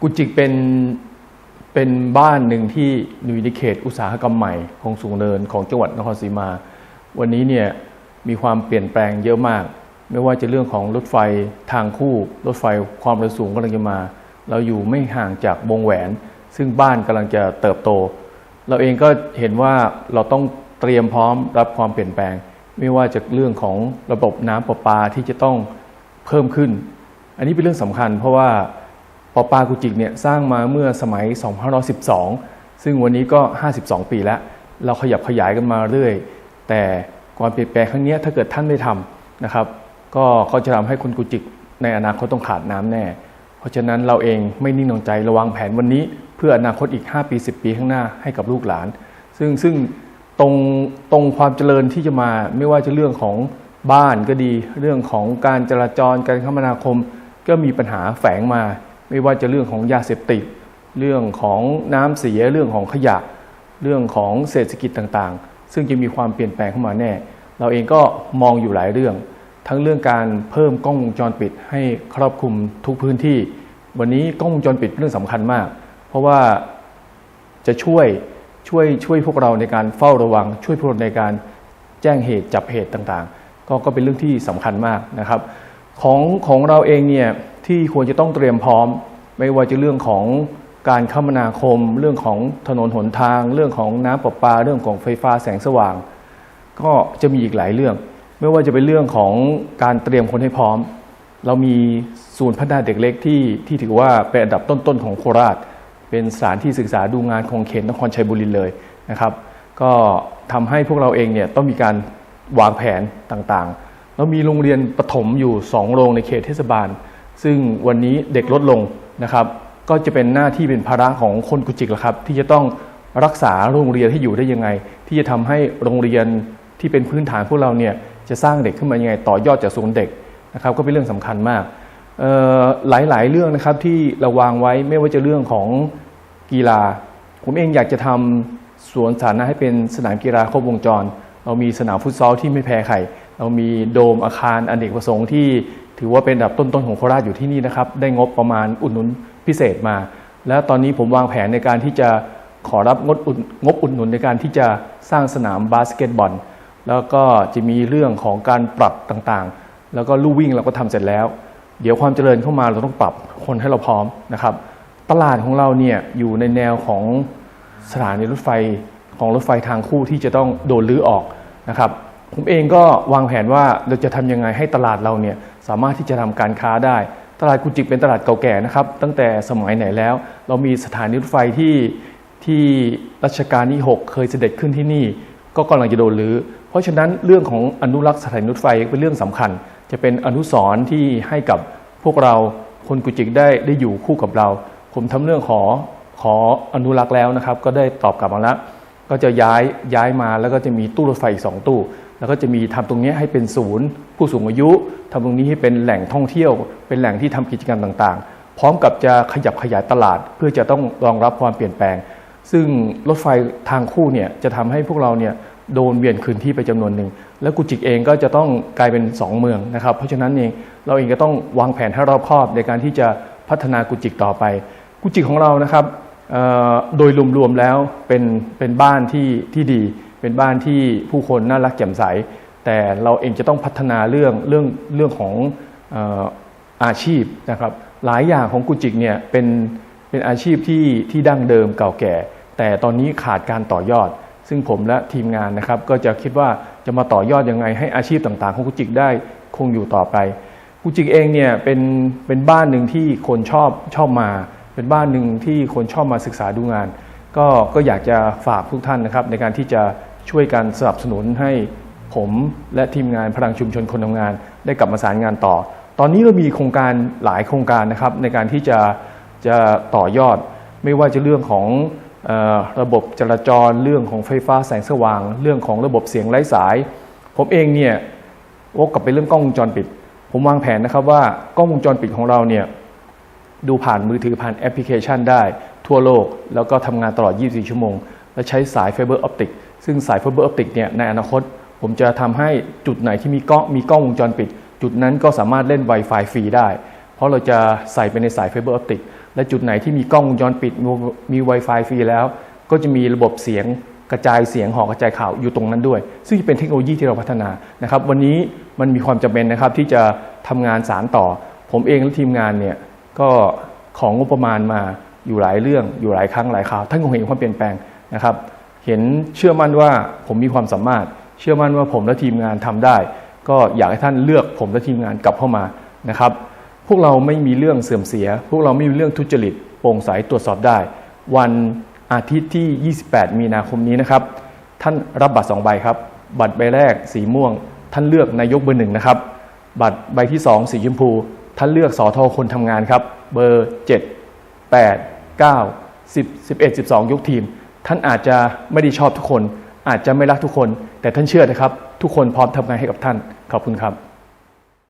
กุจิกเป็นเป็นบ้านหนึ่งที่อยู่ในเขตอุตสาหกรรมใหม่ของสูงเนินของจังหวัดนครศรีมา วันนี้เนี่ยมีความเปลี่ยนแปลงเยอะมาก ไม่ว่าจะเรื่องของรถไฟทางคู่ รถไฟความเร็วสูงกำลังจะมา เราอยู่ไม่ห่างจากวงแหวน ซึ่งบ้านกำลังจะเติบโต เราเองก็เห็นว่าเราต้องเตรียมพร้อมรับความเปลี่ยนแปลง ไม่ว่าจะเรื่องของระบบน้ำประปาที่จะต้องเพิ่มขึ้น อันนี้เป็นเรื่องสำคัญเพราะว่า ปอปากุจิกเนี่ยสร้างมาเมื่อสมัย 2512 ซึ่งวันนี้ก็ 52 ปีแล้ว เราขยับขยายกันมาเรื่อย แต่ความเปลี่ยนแปลงครั้งนี้ถ้าเกิดท่านไม่ทำนะครับ ก็ก็จะทำให้คนกุจิกในอนาคตต้องขาดน้ำแน่ เพราะฉะนั้นเราเองไม่นิ่งนอนใจระวังแผนวันนี้ เพื่ออนาคตอีก 5 ปี 10 ปีข้างหน้าให้กับลูกหลาน ซึ่งซึ่งตรงตรงความเจริญที่จะมาไม่ว่าจะเรื่องของบ้านก็ดี เรื่องของการจราจรการคมนาคม ก็มีปัญหาแฝงมา ไม่ว่าจะเรื่องของยาเสพติด เรื่องของน้ำเสียเรื่องของขยะ เรื่องของเศรษฐกิจต่างๆ ซึ่งจะมีความเปลี่ยนแปลงเข้ามาแน่ เราเองก็มองอยู่หลายเรื่อง ทั้งเรื่องการเพิ่มกล้องวงจรปิด ให้ครอบคลุมทุกพื้นที่ วันนี้กล้องวงจรปิดเป็นเรื่องสำคัญมาก เพราะว่าจะช่วยช่วยช่วยพวกเราในการเฝ้าระวัง ช่วยพวกเราในการแจ้งเหตุจับเหตุต่างๆ ก็ก็เป็นเรื่องที่สำคัญมากนะครับ ของของเราเองเนี่ย ที่ควรจะต้องเตรียมพร้อม ไม่ว่าจะเรื่องของการคมนาคม เรื่องของถนนหนทาง เรื่องของน้ำประปา เรื่องของไฟฟ้าแสงสว่าง ก็จะมีอีกหลายเรื่อง ไม่ว่าจะเป็นเรื่องของการเตรียมคนให้พร้อม เรามีศูนย์พัฒนาเด็กเล็กที่ที่ถือว่าเป็นอันดับต้นๆของโคราช เป็นสถานที่ศึกษาดูงานของเขตนครชัยบุรีเลยนะครับก็ทำให้พวกเราเองเนี่ยต้องมีการวางแผนต่างๆ แล้วมีโรงเรียนประถมอยู่ 2 โรงในเขตเทศบาล ซึ่งวันนี้เด็กลดลงนะครับ ก็จะเป็นหน้าที่เป็นภาระของคนกุจิกแล้วครับ ที่จะต้องรักษาโรงเรียนให้อยู่ได้ยังไง ที่จะทำให้โรงเรียนที่เป็นพื้นฐานพวกเราเนี่ยจะสร้างเด็กขึ้นมายังไง ต่อยอดจากศูนย์เด็กนะครับก็เป็นเรื่องสำคัญมากหลายๆ เรื่องนะครับที่เราวางไว้ไม่ว่าจะเรื่องของกีฬา ผมเองอยากจะทำสวนสาธารณะให้เป็นสนามกีฬาครบวงจร เรามีสนามฟุตซอลที่ไม่แพ้ใคร เรามีโดมอาคารอเนกประสงค์ที่ ถือว่าเป็นอันดับต้นๆของโคราชอยู่ที่นี่นะครับ ได้งบประมาณอุดหนุนพิเศษมา แล้วตอนนี้ผมวางแผนในการที่จะขอรับงบอุดงบอุดหนุนในการที่จะสร้างสนามบาสเกตบอล แล้วก็จะมีเรื่องของการปรับต่างๆ แล้วก็ลู่วิ่งเราก็ทำเสร็จแล้ว เดี๋ยวความเจริญเข้ามาเราต้องปรับคนให้เราพร้อมนะครับ ตลาดของเราเนี่ยอยู่ในแนวของสถานีรถไฟของรถไฟทางคู่ที่จะต้องโดนรื้อออกนะครับ ผมเองก็วางแผนว่าเราจะทำยังไงให้ตลาดเราเนี่ยสามารถที่จะทำการค้าได้ ตลาดกุจิกเป็นตลาดเก่าแก่นะครับ ตั้งแต่สมัยไหนแล้ว เรามีสถานีรถไฟที่ที่รัชกาลที่ 6 เคยเสด็จขึ้นที่นี่ ก็กำลังจะโดนรื้อเพราะฉะนั้นเรื่องของอนุรักษ์สถานีรถไฟเป็นเรื่องสำคัญ จะเป็นอนุสรณ์ที่ให้กับพวกเราคนกุจิกได้ได้อยู่คู่กับเรา ผมทำเรื่องขอขออนุรักษ์แล้วนะครับ ก็ได้ตอบกลับมาแล้วก็จะย้ายย้ายมาแล้วก็จะมีตู้รถไฟอีกสองตู้ แล้วก็จะมีทำตรงนี้ให้เป็นศูนย์ ผู้สูงอายุทำตรงนี้ให้เป็นแหล่งท่องเที่ยว เป็นแหล่งที่ทำกิจกรรมต่างๆ พร้อมกับจะขยับขยายตลาด เพื่อจะต้องรองรับความเปลี่ยนแปลง ซึ่งรถไฟทางคู่เนี่ยจะทำให้พวกเราเนี่ยโดนเวียนคืนที่ไปจำนวนหนึ่ง แล้วกุจิกเองก็จะต้องกลายเป็น 2 เมืองนะครับ เพราะฉะนั้นเองเราเองก็ต้องวางแผนให้รอบคอบในการที่จะพัฒนากุจิกต่อไป กุจิกของเรานะครับโดยรวมๆแล้วเป็นเป็นบ้านที่ที่ดี เป็นบ้านที่ผู้คนน่ารักแจ่มใส แต่เราเองจะต้องพัฒนาเรื่องเรื่องเรื่องของอาชีพนะครับหลายอย่างของกุจิกเนี่ยเป็นเป็นอาชีพที่ที่ดั้งเดิมเก่าแก่ แต่ตอนนี้ขาดการต่อยอด ซึ่งผมและทีมงานนะครับ ก็จะคิดว่าจะมาต่อยอดยังไง ให้อาชีพต่างๆ ของกุจิกได้คงอยู่ต่อไปกุจิกเองเนี่ยเป็นเป็นบ้านหนึ่งที่คนชอบชอบมา เป็นบ้านหนึ่งที่คนชอบมาศึกษาดูงาน ก็ก็อยากจะฝากทุกท่านนะครับในการที่จะ ช่วยกันสนับสนุนให้ผมและทีมงานพลังชุมชนคนทำงาน ได้กลับมาสารงานต่อ ตอนนี้เรามีโครงการหลายโครงการนะครับในการที่จะจะต่อยอด ไม่ว่าจะเรื่องของออระบบจราจร เรื่องของไฟฟ้าแสงสว่าง เรื่องของระบบเสียงไร้สาย ผมเองเนี่ยวกกลับไปเรื่องกล้องวงจรปิด ผมวางแผนนะครับว่ากล้องวงจรปิดของเราเนี่ยดูผ่านมือถือผ่านแอปพลิเคชันได้ ทั่วโลก แล้วก็ทำงานตลอด 24 ชั่วโมง และใช้สายไฟเบอร์ออปติก ซึ่งสายไฟเบอร์ออปติกเนี่ยในอนาคต ผมจะทำให้จุดไหนที่มีกล้องมีกล้องวงจรปิด จุดนั้นก็สามารถเล่น Wi-Fi ฟรีได้ เพราะเราจะใส่ไปในสายไฟเบอร์ออปติกและจุดไหนที่มีกล้องวงจรปิดมี Wi-Fi ฟรีแล้ว ก็จะมีระบบเสียงกระจายเสียงหอกระจายข่าวอยู่ตรงนั้นด้วย ซึ่งเป็นเทคโนโลยีที่เราพัฒนานะครับวันนี้มันมีความจำเป็นนะครับที่จะทำงานสารต่อ ผมเองและทีมงานเนี่ยก็ของงบประมาณมาอยู่หลายเรื่องอยู่หลายครั้งหลายคราวท่านคงเห็นความเปลี่ยนแปลงนะครับ เห็นเชื่อมั่นว่าผมมีความสามารถ เชื่อมั่นว่าผมและทีมงานทำได้ ก็อยากให้ท่านเลือกผมและทีมงานกลับเข้ามานะครับ พวกเราไม่มีเรื่องเสื่อมเสีย พวกเราไม่มีเรื่องทุจริตโปร่งใสตรวจสอบได้ วันอาทิตย์ที่ 28 มีนาคมนี้นะครับ ท่านรับบัตร2ใบครับ บัตรใบแรกสีม่วง ท่านเลือกนายกเบอร์หนึ่งนะครับ บัตรใบที่ 2 สีชมพู ท่านเลือกสอทอคนทำงานครับ เบอร์ 7 8 9 10 11 12 ยกทีม ท่านอาจจะไม่ได้ชอบทุกคน อาจจะไม่รักทุกคน แต่ท่านเชื่อนะครับ ทุกคนพร้อมทำงานให้กับท่าน ขอบคุณครับ